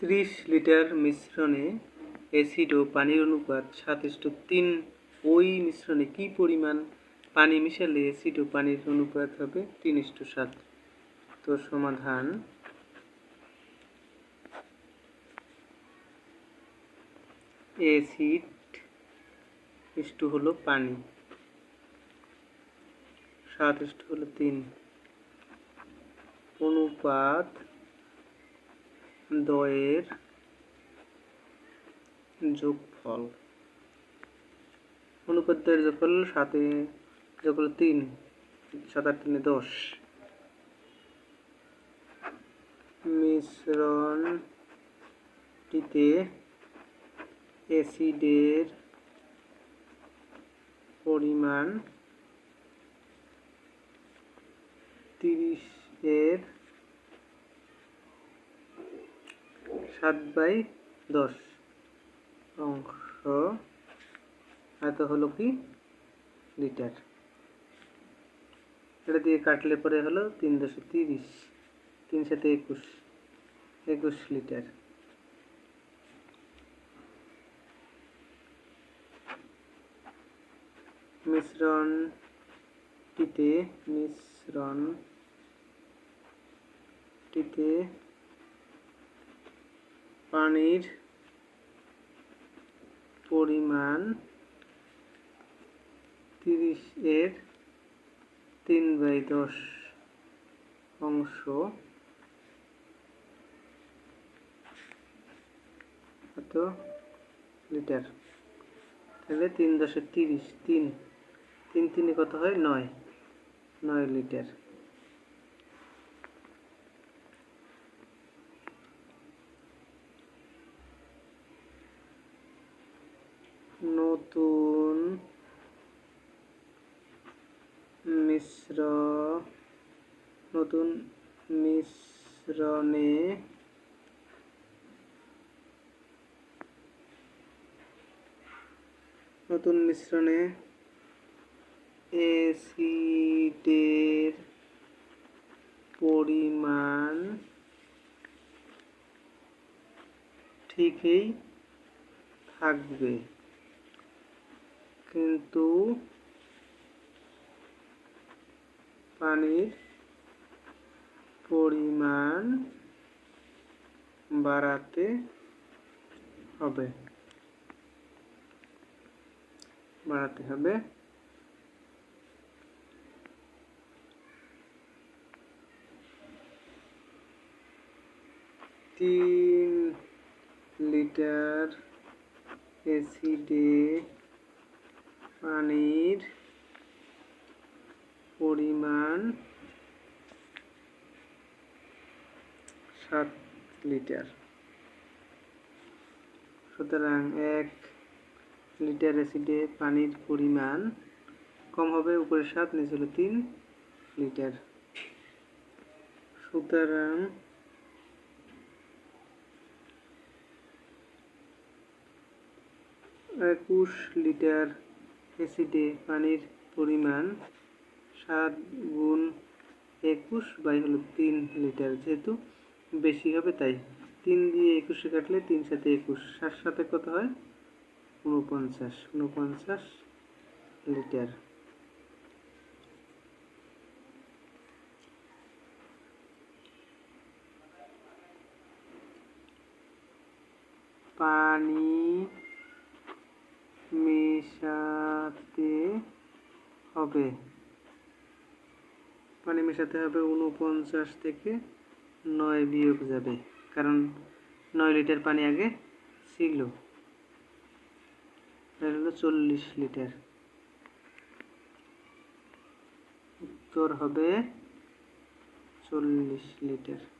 ত্রিশ লিটার মিশ্রণে অ্যাসিড ও পানির অনুপাত সাত তিন। ওই মিশ্রণে কি পরিমাণ পানি মিশালে অ্যাসিড ও পানির অনুপাত হবে তিন ইস্টু সাত? তো সমাধান। অ্যাসিড ইস্টু হলো পানি। সাত ইস্টু হলো তিন। অনুপাত দয়ের যোগফল। অনুপাত দয়ের যোগফল সাতে, যোগফল তিন, সাত আট তিনে দশ। মিশ্রণটিতে অ্যাসিডের পরিমাণ তিরিশ এর সাত বাই দশ অংশ। এত হলো কি? লিটার। এটা দিয়ে কাটলে পরে হলো তিন দশে তিরিশ, তিন সাথে একুশ একুশ লিটার। মিশ্রণটিতে মিশ্রণটিতে পানির পরিমাণ তিরিশ এর তিন বাই দশ অংশ। কত? লিটার। তাহলে তিন দশে তিরিশ, তিন। তিন তিনে কত হয়? নয়। নয় লিটার নতুন মিশ্র নতুন মিশ্রণে নতুন মিশ্রণে অ্যাসিডের পরিমাণ ঠিকই থাকবে। কিন্তু পানির পরিমাণ বাড়াতে হবে। বাড়াতে হবে। তিন লিটার অ্যাসিডে পানির পরিমাণ সাত লিটার। সুতরাং এক লিটার অ্যাসিডে পানির পরিমাণ কম হবে, উপরে সাত, নিচে হলো তিন লিটার। সুতরাং একুশ লিটার অ্যাসিডে পানির পরিমাণ সাত গুণ একুশ বাই হলো তিন লিটার, যেহেতু বেশি হবে তাই তিন দিয়ে একুশে কাটলে তিন সাথে একুশ। সাত সাথে কত হয়? উনপঞ্চাশ উনপঞ্চাশ লিটার। পানি মেশাতে হবে। পানি মেশাতে হবে উনপঞ্চাশ থেকে নয় বিয়োগ যাবে। কারণ নয় লিটার পানি আগে ছিল। চল্লিশ লিটার। উত্তর হবে চল্লিশ লিটার।